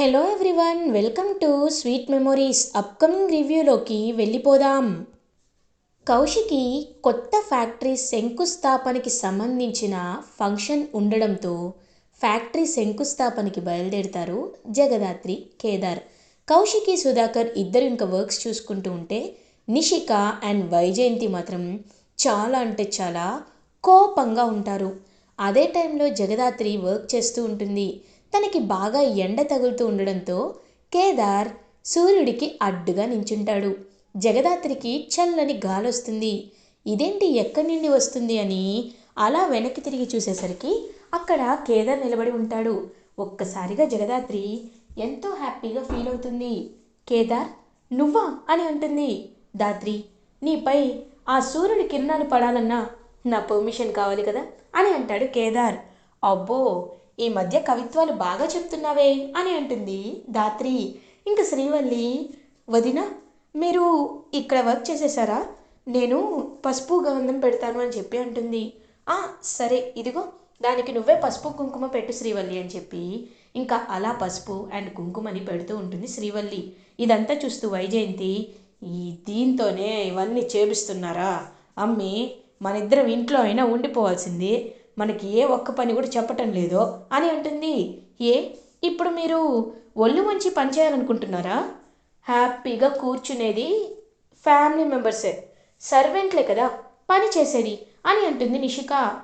Hello everyone welcome to sweet memories upcoming రివ్యూలోకి వెళ్ళిపోదాం. కౌశికి కొత్త factory శంకుస్థాపనకి సంబంధించిన ఫంక్షన్ ఉండడంతో ఫ్యాక్టరీ శంకుస్థాపనకి బయలుదేరుతారు జగదాత్రి కేదార్. కౌశికి సుధాకర్ ఇద్దరు ఇంకా వర్క్స్ చూసుకుంటూ ఉంటే నిషిక అండ్ వైజయంతి మాత్రం చాలా అంటే చాలా కోపంగా ఉంటారు. అదే టైంలో జగదాత్రి వర్క్ చేస్తూ ఉంటుంది. తనకి బాగా ఎండ తగులుతూ ఉండడంతో కేదార్ సూర్యుడికి అడ్డుగా నించుంటాడు. జగదాత్రికి చల్లని గాలొస్తుంది. ఇదేంటి ఎక్కడి నుండి వస్తుంది అని అలా వెనక్కి తిరిగి చూసేసరికి అక్కడ కేదార్ నిలబడి ఉంటాడు. ఒక్కసారిగా జగదాత్రి ఎంతో హ్యాపీగా ఫీల్ అవుతుంది. కేదార్ నువ్వా అని అంటుంది. దాత్రి నీపై ఆ సూర్యుడి కిరణాలు పడాలన్నా నా పర్మిషన్ కావాలి కదా అని అంటాడు కేదార్. అబ్బో ఈ మధ్య కవిత్వాలు బాగా చెప్తున్నావే అని అంటుంది ధాత్రి. ఇంకా శ్రీవల్లి వదిన మీరు ఇక్కడ వర్క్ చేసేసారా? నేను పసుపు గంధం పెడతాను అని చెప్పి అంటుంది. "ఆ, సరే ఇదిగో దానికి నువ్వే పసుపు కుంకుమ పెట్టు శ్రీవల్లి అని చెప్పి ఇంకా అలా పసుపు అండ్ కుంకుమని పెడుతూ ఉంటుంది శ్రీవల్లి. ఇదంతా చూస్తూ వైజయంతి ఈ దీంతోనే ఇవన్నీ చేపిస్తున్నారా? అమ్మి మన ఇద్దరం ఇంట్లో అయినా ఉండిపోవాల్సింది. మనకి ఏ ఒక్క పని కూడా చెప్పటం లేదో అని అంటుంది. ఏ? ఇప్పుడు మీరు ఒళ్ళు మంచి పని చేయాలనుకుంటున్నారా? హ్యాపీగా కూర్చునేది ఫ్యామిలీ మెంబర్సే. సర్వెంట్లే కదా పని చేసేది అని అంటుంది నిషిక.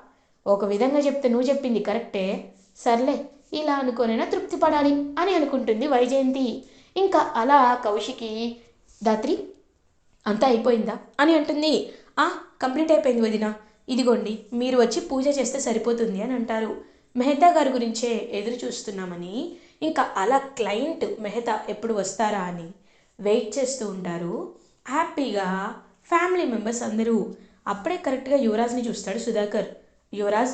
ఒక విధంగా చెప్తే నువ్వు చెప్పింది కరెక్టే. సర్లే ఇలా అనుకోనైనా తృప్తి పడాలి అని అనుకుంటుంది వైజయంతి. ఇంకా అలా కౌశికి దాత్రి అంతా అయిపోయిందా అని అంటుంది. ఆ కంప్లీట్ అయిపోయింది వదిన. ఇదిగోండి మీరు వచ్చి పూజ చేస్తే సరిపోతుంది అని అంటారు. మెహతా గారి గురించే ఎదురు చూస్తున్నామని ఇంకా అలా క్లయింట్ మెహతా ఎప్పుడు వస్తారా అని వెయిట్ చేస్తూ ఉంటారు. హ్యాపీగా ఫ్యామిలీ మెంబర్స్ అందరూ అప్పుడే కరెక్ట్గా యువరాజ్ని చూస్తాడు సుధాకర్. యువరాజ్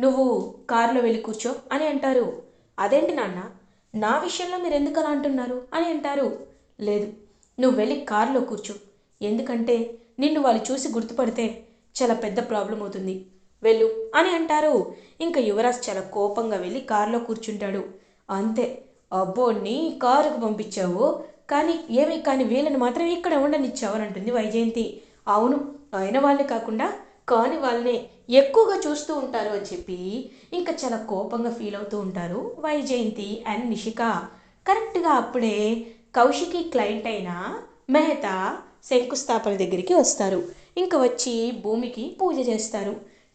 నువ్వు కారులో వెళ్ళి కూర్చో అని అంటారు. అదేంటి నాన్న? నా విషయంలో మీరు ఎందుకు అలా అంటున్నారు? అని అంటారు. లేదు నువ్వు వెళ్ళి కారులో కూర్చో. ఎందుకంటే నిన్ను వాళ్ళు చూసి గుర్తుపడితే చాలా పెద్ద ప్రాబ్లం అవుతుంది. వెళ్ళు అని అంటారు. ఇంకా యువరాజ్ చాలా కోపంగా వెళ్ళి కారులో కూర్చుంటాడు. అంతే. అబ్బోని కారుకు పంపించావు. కానీ ఏమి కానీ వీళ్ళని మాత్రం ఇక్కడ ఉండనిచ్చావు అని అంటుంది వైజయంతి. అవును అయిన వాళ్ళే కాకుండా కాని వాళ్ళనే ఎక్కువగా చూస్తూ ఉంటారు అని చెప్పి ఇంకా చాలా కోపంగా ఫీల్ అవుతూ ఉంటారు వైజయంతి అండ్ నిషిక. కరెక్ట్గా అప్పుడే కౌశికి క్లయింట్ అయిన మెహతా శంకుస్థాపన దగ్గరికి వస్తారు. ఇంక వచ్చి భూమికి పూజ చేస్తారు.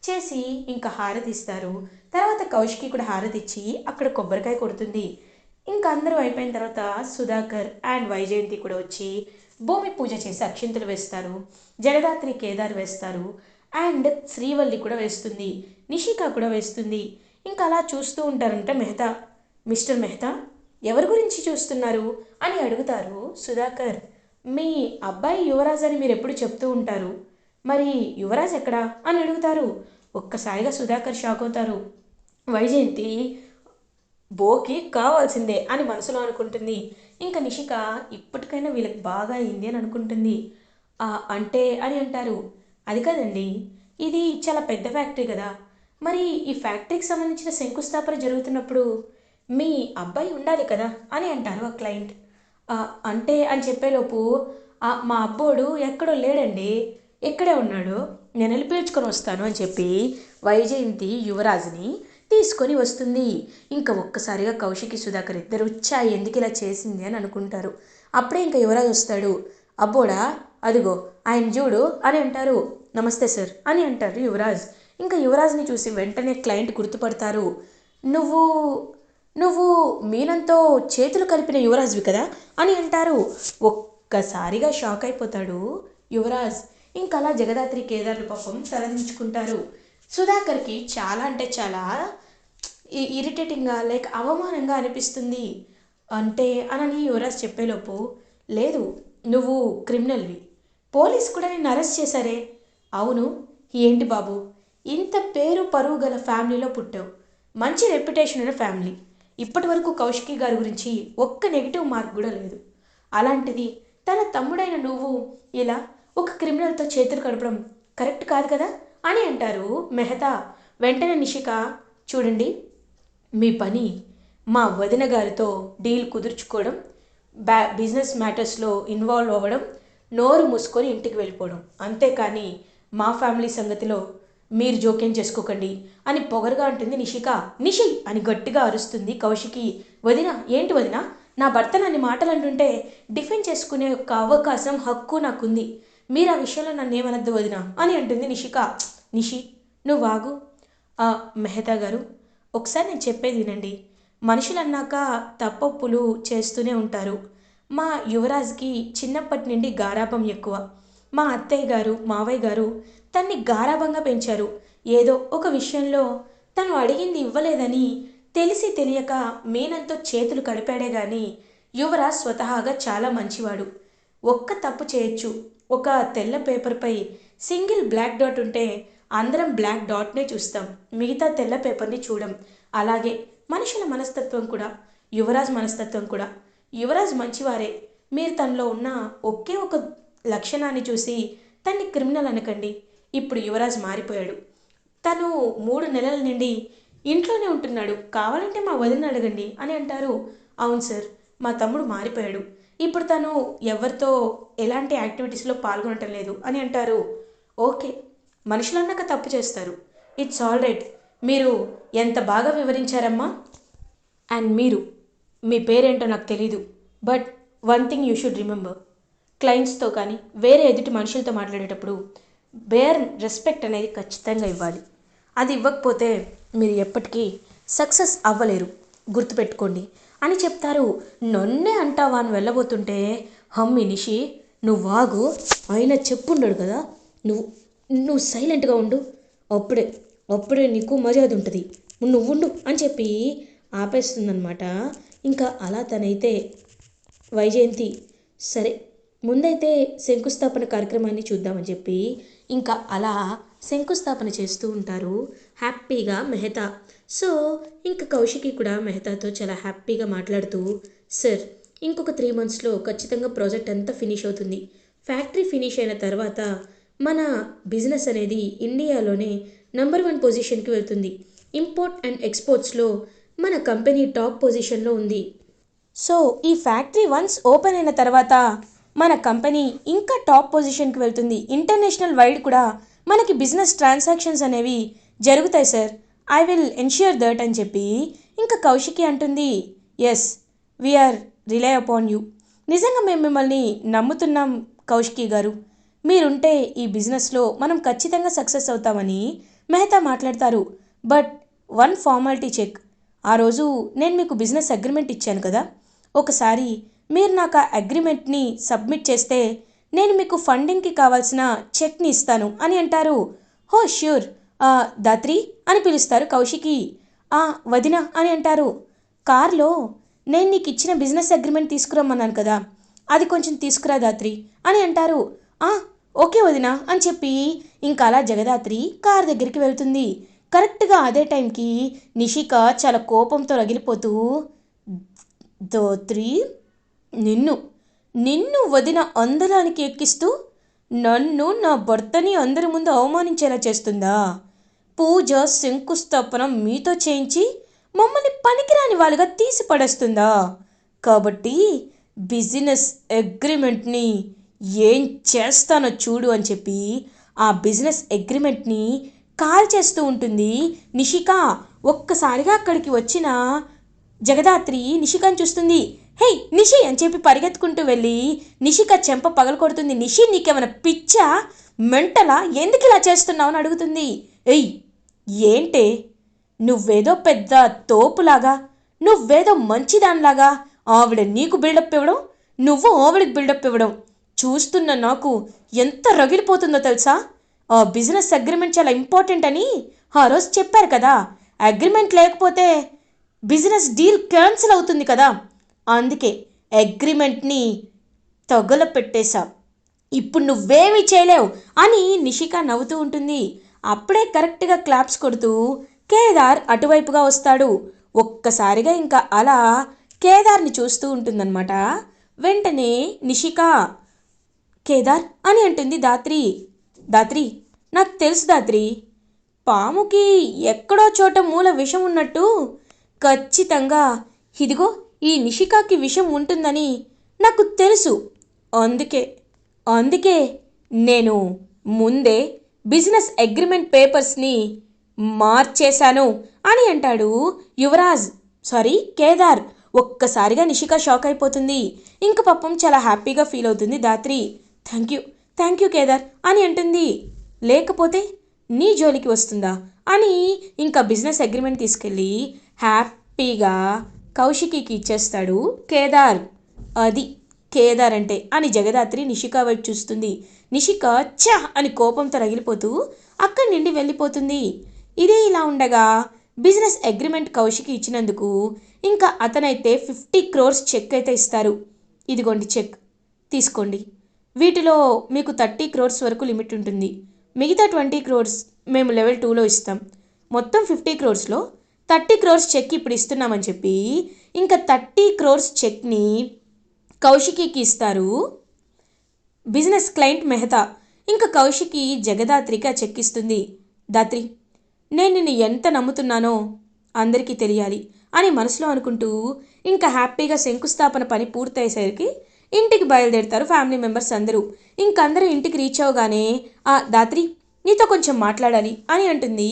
చేసి ఇంకా హారతి ఇస్తారు తర్వాత కౌశికి కూడా హారతి ఇచ్చి అక్కడ కొబ్బరికాయ కొడుతుంది. ఇంకా అందరూ అయిపోయిన తర్వాత సుధాకర్ అండ్ వైజయంతి కూడా వచ్చి భూమి పూజ చేసి అక్షింతలు వేస్తారు. జగదాత్రి కేదార్ వేస్తారు. అండ్ శ్రీవల్లి కూడా వేస్తుంది. నిషిక కూడా వేస్తుంది. ఇంకా అలా చూస్తూ ఉంటారంట మెహతా. మిస్టర్ మెహతా ఎవరి గురించి చూస్తున్నారు? అని అడుగుతారు సుధాకర్. మీ అబ్బాయి యువరాజ్ అని మీరు ఎప్పుడు చెప్తూ ఉంటారు? మరి యువరాజ్ ఎక్కడా? అని అడుగుతారు. ఒక్కసారిగా సుధాకర్ షాక్ అవుతారు. వైజయంతి బోకి కావాల్సిందే అని మనసులో అనుకుంటుంది. ఇంకా నిషిక ఇప్పటికైనా వీళ్ళకి బాగా అయింది అని అనుకుంటుంది. అంటే అని అంటారు. అది కదండి. ఇది చాలా పెద్ద ఫ్యాక్టరీ కదా. మరి ఈ ఫ్యాక్టరీకి సంబంధించిన శంకుస్థాపన జరుగుతున్నప్పుడు మీ అబ్బాయి ఉండాలి కదా? అని అంటారు ఆ క్లయింట్. అంటే అని చెప్పేలోపు మా అబ్బోడు ఎక్కడో లేడండి. ఇక్కడే ఉన్నాడు? నేను వెళ్ళి పిలుచుకొని వస్తాను అని చెప్పి వైజయంతి యువరాజుని తీసుకొని వస్తుంది. ఇంకా ఒక్కసారిగా కౌశికి సుధాకర్ ఇద్దరు వచ్చా ఎందుకు ఇలా చేసింది? అని అనుకుంటారు. అప్పుడే ఇంకా యువరాజ్ వస్తాడు. అబ్బోడా అదిగో ఆయన చూడు అని అంటారు. నమస్తే సార్ అని అంటారు యువరాజ్. ఇంకా యువరాజ్ని చూసి వెంటనే క్లయింట్ గుర్తుపడతారు. నువ్వు నువ్వు మీనంతో చేతులు కలిపిన యువరాజ్వి కదా? అని అంటారు. ఒక్కసారిగా షాక్ అయిపోతాడు యువరాజ్. ఇంకా అలా జగదాత్రి కేదార్లు పాపం తలదించుకుంటారు సుధాకర్కి చాలా అంటే చాలా ఇరిటేటింగ్గా లైక్ అవమానంగా అనిపిస్తుంది. అంటే అనని యువరాజ్ చెప్పేలోపు లేదు నువ్వు క్రిమినల్వి. పోలీస్ కూడా నేను అరెస్ట్ చేశారే. అవును. ఏంటి బాబు? ఇంత పేరు పరువు గల ఫ్యామిలీలో పుట్టావు. మంచి రెప్యుటేషన్ ఉన్న ఫ్యామిలీ. ఇప్పటి వరకు కౌశికి గారి గురించి ఒక్క నెగిటివ్ మార్క్ కూడా లేదు. అలాంటిది తన తమ్ముడైన నువ్వు ఇలా ఒక క్రిమినల్తో చేతులు కడపడం కరెక్ట్ కాదు కదా? అని అంటారు మెహతా. వెంటనే నిషిక చూడండి మీ పని మా వదిన గారితో డీల్ కుదుర్చుకోవడం బ్యా బిజినెస్ మ్యాటర్స్లో ఇన్వాల్వ్ అవ్వడం నోరు మూసుకొని ఇంటికి వెళ్ళిపోవడం. అంతేకాని మా ఫ్యామిలీ సంగతిలో మీరు జోక్యం చేసుకోకండి అని పొగరుగా అంటుంది నిషిక. నిషి అని గట్టిగా అరుస్తుంది కౌశికి. వదిన ఏంటి వదిన? నా భర్త నన్ను మాటలు అంటుంటే డిఫెండ్ చేసుకునే ఒక అవకాశం హక్కు నాకుంది. మీరు ఆ విషయంలో నన్ను ఏమనద్దు వదిన అని అంటుంది నిషిక. నిషి నువ్వు వాగు ఆ, మెహతా గారు ఒకసారి నేను చెప్పేది వినండి. మనుషులు అన్నాక తప్పొప్పులు చేస్తూనే ఉంటారు. మా యువరాజ్కి చిన్నప్పటి నుండి గారాభం ఎక్కువ. మా అత్తయ్య గారు మావయ్య గారు తన్ని గారాభంగా పెంచారు. ఏదో ఒక విషయంలో తను అడిగింది ఇవ్వలేదని తెలిసి తెలియక మేనంతో చేతులు కడిపాడే గాని యువరాజ్ స్వతహాగా చాలా మంచివాడు. ఒక్క తప్పు చేయొచ్చు. ఒక తెల్ల పేపర్పై సింగిల్ బ్లాక్ డాట్ ఉంటే అందరం బ్లాక్ డాట్నే చూస్తాం. మిగతా తెల్ల పేపర్ని చూడం. అలాగే మనుషుల మనస్తత్వం కూడా యువరాజ్ మనస్తత్వం కూడా. యువరాజ్ మంచివారే. మీరు తనలో ఉన్న ఒకే ఒక లక్షణాన్ని చూసి తన్ని క్రిమినల్ అనకండి. ఇప్పుడు యువరాజ్ మారిపోయాడు. తను మూడు నెలల నుండి ఇంట్లోనే ఉంటున్నాడు. కావాలంటే మా వదిన అడగండి అని అంటారు. అవును సార్ మా తమ్ముడు మారిపోయాడు. ఇప్పుడు తను ఎవరితో ఎలాంటి యాక్టివిటీస్లో పాల్గొనటం లేదు అని అంటారు. ఓకే మనుషులన్నాక తప్పు చేస్తారు. ఇట్స్ ఆల్ రైట్ మీరు ఎంత బాగా వివరించారమ్మా? అండ్ మీరు మీ పేరేంటో నాకు తెలీదు. But one thing you should remember క్లయింట్స్తో కానీ వేరే ఎదుటి మనుషులతో మాట్లాడేటప్పుడు బేర్ రెస్పెక్ట్ అనేది ఖచ్చితంగా ఇవ్వాలి. అది ఇవ్వకపోతే మీరు ఎప్పటికీ సక్సెస్ అవ్వలేరు. గుర్తుపెట్టుకోండి. అని చెప్తారు. నన్నే అంటావా అని వెళ్ళబోతుంటే హమ్మి నిషి నువ్వు వాగు ఆయన చెప్పుండడు కదా. నువ్వు నువ్వు సైలెంట్గా ఉండు. అప్పుడే అప్పుడే నీకు మర్యాద ఉంటుంది నువ్వు ఉండు అని చెప్పి ఆపేస్తుందన్నమాట. ఇంకా అలా తనైతే వైజయంతి సరే ముందైతే శంకుస్థాపన కార్యక్రమాన్ని చూద్దామని చెప్పి ఇంకా అలా శంకుస్థాపన చేస్తూ ఉంటారు. హ్యాపీగా మెహతా. సో ఇంక కౌశికి కూడా మెహతాతో చాలా హ్యాపీగా మాట్లాడుతూ సార్ ఇంకొక త్రీ మంత్స్లో ఖచ్చితంగా ప్రాజెక్ట్ అంతా ఫినిష్ అవుతుంది. ఫ్యాక్టరీ ఫినిష్ అయిన తర్వాత మన బిజినెస్ అనేది ఇండియాలోనే నంబర్ వన్ పొజిషన్కి వెళ్తుంది. ఇంపోర్ట్ అండ్ ఎక్స్పోర్ట్స్లో మన కంపెనీ టాప్ పొజిషన్లో ఉంది. సో ఈ ఫ్యాక్టరీ వన్స్ ఓపెన్ అయిన తర్వాత మన కంపెనీ ఇంకా టాప్ పొజిషన్కి వెళ్తుంది. ఇంటర్నేషనల్ వైడ్ కూడా మనకి బిజినెస్ ట్రాన్సాక్షన్స్ అనేవి జరుగుతాయి sir I will ensure that అని చెప్పి ఇంకా కౌశికి అంటుంది yes we are rely upon you నిజంగా మేము మిమ్మల్ని నమ్ముతున్నాం కౌశికి గారు. మీరుంటే ఈ బిజినెస్లో మనం ఖచ్చితంగా సక్సెస్ అవుతామని మెహతా మాట్లాడతారు. బట్ వన్ ఫార్మాలిటీ చెక్ ఆ రోజు నేను మీకు బిజినెస్ అగ్రిమెంట్ ఇచ్చాను కదా. ఒకసారి మీరు నాకు ఆ అగ్రిమెంట్ని సబ్మిట్ చేస్తే నేను మీకు ఫండింగ్కి కావాల్సిన చెక్ని ఇస్తాను అని అంటారు. హో ష్యూర్ దాత్రి అని పిలుస్తారు కౌశికి. "ఆ, వదిన అని అంటారు. కార్లో నేను నీకు ఇచ్చిన బిజినెస్ అగ్రిమెంట్ తీసుకురమ్మన్నాను కదా. అది కొంచెం తీసుకురా దాత్రి అని అంటారు. "ఆ, ఓకే వదిన అని చెప్పి ఇంకా అలా జగదాత్రి కార్ దగ్గరికి వెళ్తుంది. కరెక్ట్గా అదే టైంకి నిషిక చాలా కోపంతో రగిలిపోతూ దోత్రి నిన్ను నిన్ను వదిన అందలానికి ఎక్కిస్తూ నన్ను నా భర్తని అందరి ముందు అవమానించేలా చేస్తుందా? పూజ శంకుస్థాపన మీతో చేయించి మమ్మల్ని పనికిరాని వాళ్ళుగా తీసి పడేస్తుందా? కాబట్టి బిజినెస్ అగ్రిమెంట్ని ఏం చేస్తానో చూడు అని చెప్పి ఆ బిజినెస్ అగ్రిమెంట్ని కాల్ చేస్తూ ఉంటుంది నిషిక. ఒక్కసారిగా అక్కడికి వచ్చిన జగదాత్రి నిషికని చూస్తుంది. హే నిషి అని చెప్పి పరిగెత్తుకుంటూ వెళ్ళి నిషిక చెంప పగలకొడుతుంది. నిషి నీకేమైనా పిచ్చా? మెంటలా? ఎందుకు ఇలా చేస్తున్నావు అని అడుగుతుంది. ఎయ్ ఏంటే? నువ్వేదో పెద్ద తోపులాగా నువ్వేదో మంచిదానిలాగా ఆవిడ నీకు బిల్డప్ ఇవ్వడం నువ్వు ఆవిడకి బిల్డప్ ఇవ్వడం చూస్తున్న నాకు ఎంత రగిలిపోతుందో తెలుసా? ఆ బిజినెస్ అగ్రిమెంట్ చాలా ఇంపార్టెంట్ అని ఆ రోజు చెప్పారు కదా. అగ్రిమెంట్ లేకపోతే బిజినెస్ డీల్ క్యాన్సిల్ అవుతుంది కదా. అందుకే అగ్రిమెంట్ని తగల పెట్టేశా ఇప్పుడు నువ్వేమీ చేయలేవు అని నిషిక నవ్వుతూ ఉంటుంది. అప్పుడే కరెక్ట్గా క్లాప్స్ కొడుతూ కేదార్ అటువైపుగా వస్తాడు. ఒక్కసారిగా ఇంకా అలా కేదార్ని చూస్తూ ఉంటుందన్నమాట. వెంటనే నిషిక కేదార్ అని అంటుంది దాత్రి. దాత్రి నాకు తెలుసు దాత్రి. పాముకి ఎక్కడో చోట మూల విషం ఉన్నట్టు ఖచ్చితంగా. ఇదిగో ఈ నిషికాకి విషం ఉంటుందని నాకు తెలుసు. అందుకే అందుకే నేను ముందే బిజినెస్ అగ్రిమెంట్ పేపర్స్ని మార్చేశాను అని అంటాడు యువరాజ్. సారీ కేదార్. ఒక్కసారిగా నిషిక షాక్ అయిపోతుంది. ఇంక పాపం చాలా హ్యాపీగా ఫీల్ అవుతుంది Dhatri. Thank you thank you Kedar అని అంటుంది. లేకపోతే నీ జోలికి వస్తుందా అని ఇంకా బిజినెస్ అగ్రిమెంట్ తీసుకెళ్ళి హ్యాపీగా కౌశికికి ఇచ్చేస్తాడు కేదార్. అది కేదార్ అంటే అని జగదాత్రి నిషిక వైపు చూస్తుంది. నిషిక ఛ! అని కోపంతో రగిలిపోతూ అక్కడి నుండి వెళ్ళిపోతుంది. ఇదే ఇలా ఉండగా బిజినెస్ అగ్రిమెంట్ కౌశికి ఇచ్చినందుకు ఇంకా అతనైతే ఫిఫ్టీ క్రోర్స్ చెక్ అయితే ఇస్తారు. ఇదిగోండి చెక్. తీసుకోండి. వీటిలో మీకు థర్టీ క్రోర్స్ వరకు లిమిట్ ఉంటుంది. మిగతా ట్వంటీ క్రోర్స్ మేము లెవెల్ టూలో ఇస్తాం. మొత్తం ఫిఫ్టీ క్రోర్స్లో థర్టీ క్రోర్స్ చెక్ ఇప్పుడు ఇస్తున్నామని చెప్పి ఇంకా థర్టీ క్రోర్స్ చెక్ని కౌశికికి ఇస్తారు. బిజినెస్ క్లయింట్ మెహతా ఇంకా కౌశికి జగదాత్రిగా చెక్ ఇస్తుంది. దాత్రి నేను నిన్ను ఎంత నమ్ముతున్నానో అందరికీ తెలియాలి అని మనసులో అనుకుంటూ ఇంకా హ్యాపీగా శంకుస్థాపన పని పూర్తయ్యేసరికి ఇంటికి బయలుదేరుతారు ఫ్యామిలీ మెంబర్స్ అందరూ. ఇంకందరూ ఇంటికి రీచ్ అవగానే ఆ దాత్రి నీతో కొంచెం మాట్లాడాలి అని అంటుంది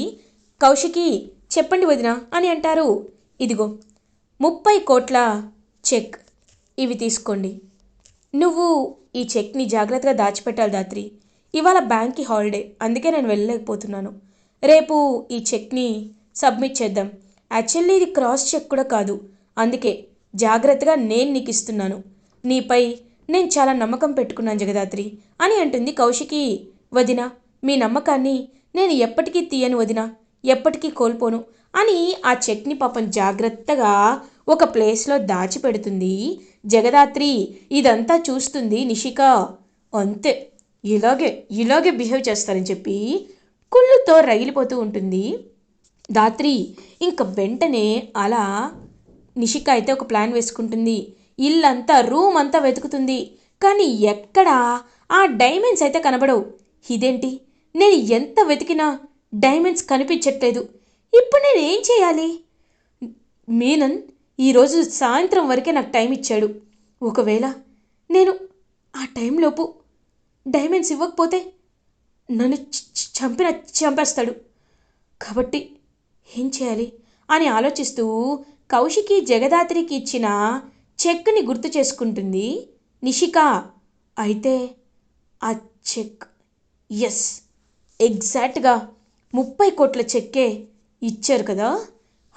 కౌశికి. చెప్పండి వదిన అని అంటారు. ఇదిగో ముప్పై కోట్ల చెక్. ఇవి తీసుకోండి. నువ్వు ఈ చెక్ని జాగ్రత్తగా దాచిపెట్టాలి దాత్రి. ఇవాళ బ్యాంక్కి హాలిడే అందుకే నేను వెళ్ళలేకపోతున్నాను. రేపు ఈ చెక్ని సబ్మిట్ చేద్దాం. యాక్చువల్లీ ఇది క్రాస్ చెక్ కూడా కాదు. అందుకే జాగ్రత్తగా నేను నీకు ఇస్తున్నాను. నీపై నేను చాలా నమ్మకం పెట్టుకున్నాను జగదాత్రి అని అంటుంది కౌశికి వదిన. మీ నమ్మకాన్ని నేను ఎప్పటికీ తీయను వదిన. ఎప్పటికీ కోల్పోను అని ఆ చెక్ని పాపం జాగ్రత్తగా ఒక ప్లేస్లో దాచిపెడుతుంది. జగదాత్రి ఇదంతా చూస్తుంది నిషిక. అంతే ఇలాగే ఇలాగే బిహేవ్ చేస్తారని చెప్పి కుళ్ళుతో రగిలిపోతూ ఉంటుంది. దాత్రి ఇంక వెంటనే అలా నిషిక అయితే ఒక ప్లాన్ వేసుకుంటుంది. ఇల్లంతా రూమ్ అంతా వెతుకుతుంది. కానీ ఎక్కడా ఆ డైమండ్స్ అయితే కనబడవు. ఇదేంటి? నేను ఎంత వెతికినా డైమండ్స్ కనిపించట్లేదు. ఇప్పుడు నేను ఏం చేయాలి? మీనన్ ఈరోజు సాయంత్రం వరకే నాకు టైం ఇచ్చాడు. ఒకవేళ నేను ఆ టైంలోపు డైమండ్స్ ఇవ్వకపోతే నన్ను చంపిన చంపేస్తాడు. కాబట్టి ఏం చేయాలి? అని ఆలోచిస్తూ కౌశికి జగదాత్రికి ఇచ్చిన చెక్ని గుర్తు చేసుకుంటుంది. నిషిక అయితే ఆ చెక్ ఎస్ ఎగ్జాక్ట్గా ముప్పై కోట్ల చెక్కే ఇచ్చారు కదా?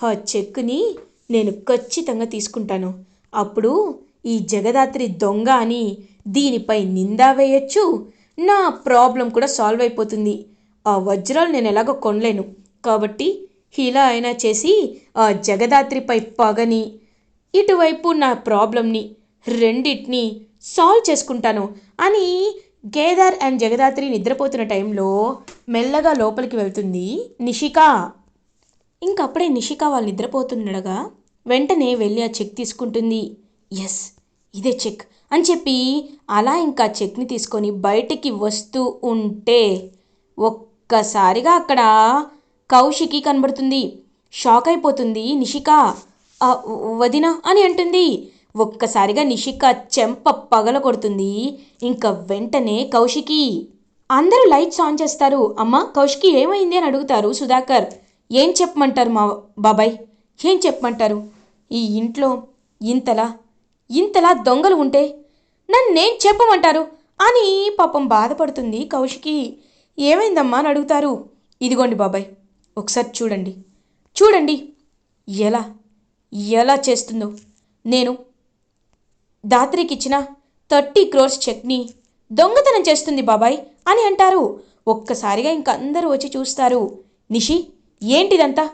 ఆ చెక్ని నేను ఖచ్చితంగా తీసుకుంటాను. అప్పుడు ఈ జగదాత్రి దొంగ అని దీనిపై నిందా వేయచ్చు నా ప్రాబ్లం కూడా సాల్వ్ అయిపోతుంది. ఆ వజ్రాలు నేను ఎలాగో కొనలేను. కాబట్టి ఇలా అయినా చేసి ఆ జగదాత్రిపై పగని ఇటువైపు నా ప్రాబ్లంని రెండిటిని సాల్వ్ చేసుకుంటాను అని కేదార్ అండ్ జగదాత్రి నిద్రపోతున్న టైంలో మెల్లగా లోపలికి వెళ్తుంది నిషిక. ఇంకప్పుడే నిషిక వాళ్ళు నిద్రపోతుండగా వెంటనే వెళ్ళి ఆ చెక్ తీసుకుంటుంది. ఎస్ ఇదే చెక్ అని చెప్పి అలా ఇంకా చెక్ని తీసుకొని బయటికి వస్తూ ఉంటే ఒక్కసారిగా అక్కడ కౌశికి కనబడుతుంది. షాక్ అయిపోతుంది నిషిక. వదిన అని అంటుంది. ఒక్కసారిగా నిషిక చెంప పగల కొడుతుంది. ఇంకా వెంటనే కౌశికి అందరూ లైట్స్ ఆన్ చేస్తారు. అమ్మ కౌశికి ఏమైంది? అని అడుగుతారు సుధాకర్. ఏం చెప్పమంటారు మా బాబాయ్? ఏం చెప్పమంటారు? ఈ ఇంట్లో ఇంతలా ఇంతలా దొంగలు ఉంటే నన్నేం చెప్పమంటారు? అని పాపం బాధపడుతుంది కౌశికి. ఏమైందమ్మా? అని అడుగుతారు. ఇదిగోండి బాబాయ్ ఒకసారి చూడండి. చూడండి ఎలా ఎలా చేస్తుందో. నేను దాత్రికి ఇచ్చిన థర్టీ క్రోర్స్ చెక్ని దొంగతనం చేస్తుంది బాబాయ్ అని అంటారు. ఒక్కసారిగా ఇంక అందరూ వచ్చి చూస్తారు. నిషి ఏంటిదంతా?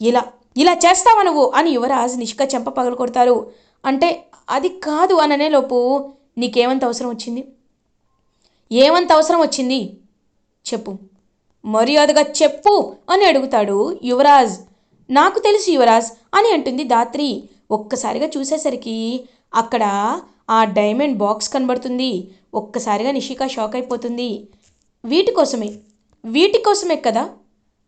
ఇలా ఇలా చేస్తావా నువ్వు? అని యువరాజ్ నిష్క చెంప పగలు కొడతారు. అంటే అది కాదు అననేలోపు నీకేమంత అవసరం వచ్చింది? ఏమంత అవసరం వచ్చింది? చెప్పు. మర్యాదగా చెప్పు అని అడుగుతాడు యువరాజ్. నాకు తెలుసు యువరాజ్ అని అంటుంది దాత్రి. ఒక్కసారిగా చూసేసరికి అక్కడ ఆ డైమండ్ బాక్స్ కనబడుతుంది. ఒక్కసారిగా నిషిక షాక్ అయిపోతుంది. వీటి కోసమే. వీటి కోసమే కదా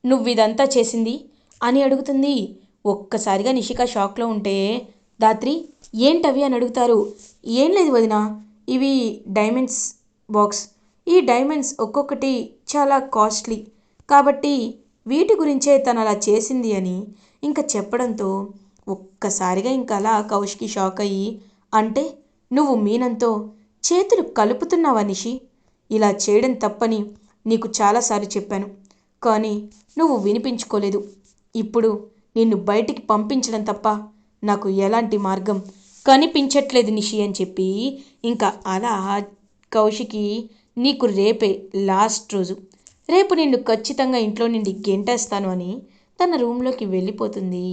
నువ్వు ఇదంతా చేసింది? అని అడుగుతుంది. ఒక్కసారిగా నిషిక షాక్లో ఉంటే దాత్రి ఏంటవి అని అడుగుతారు. ఏం లేదు వదిన ఇవి డైమండ్స్ బాక్స్. ఈ డైమండ్స్ ఒక్కొక్కటి చాలా కాస్ట్లీ. కాబట్టి వీటి గురించే తను అలా చేసింది అని ఇంకా చెప్పడంతో ఒక్కసారిగా ఇంకా అలా కౌష్కి షాక్ అయ్యి అంటే నువ్వు మీనంతో చేతులు కలుపుతున్నావా నిషి? ఇలా చేయడం తప్పని నీకు చాలాసార్లు చెప్పాను. కానీ నువ్వు వినిపించుకోలేదు. ఇప్పుడు నిన్ను బయటికి పంపించడం తప్ప నాకు ఎలాంటి మార్గం కనిపించట్లేదు నిషి అని చెప్పి ఇంకా అలా కౌశికి నీకు రేపే లాస్ట్ రోజు. రేపు నిన్ను ఖచ్చితంగా ఇంట్లో నుండి గెంటేస్తాను అని తన రూమ్లోకి వెళ్ళిపోతుంది.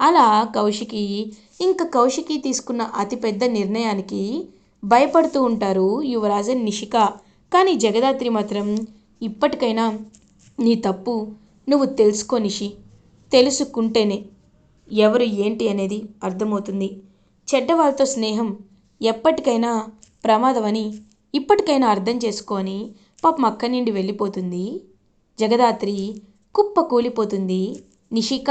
అలా కౌశికి ఇంకా కౌశికి తీసుకున్న అతిపెద్ద నిర్ణయానికి భయపడుతూ ఉంటారు యువరాజన్ నిషిక. కానీ జగదాత్రి మాత్రం ఇప్పటికైనా నీ తప్పు నువ్వు తెలుసుకో నిషి. తెలుసుకుంటేనే ఎవరు ఏంటి అనేది అర్థమవుతుంది. చెడ్డవాళ్ళతో స్నేహం ఎప్పటికైనా ప్రమాదమని ఇప్పటికైనా అర్థం చేసుకొని పాపం అక్కడి నుండి వెళ్ళిపోతుంది. జగదాత్రి కుప్ప కూలిపోతుంది నిషిక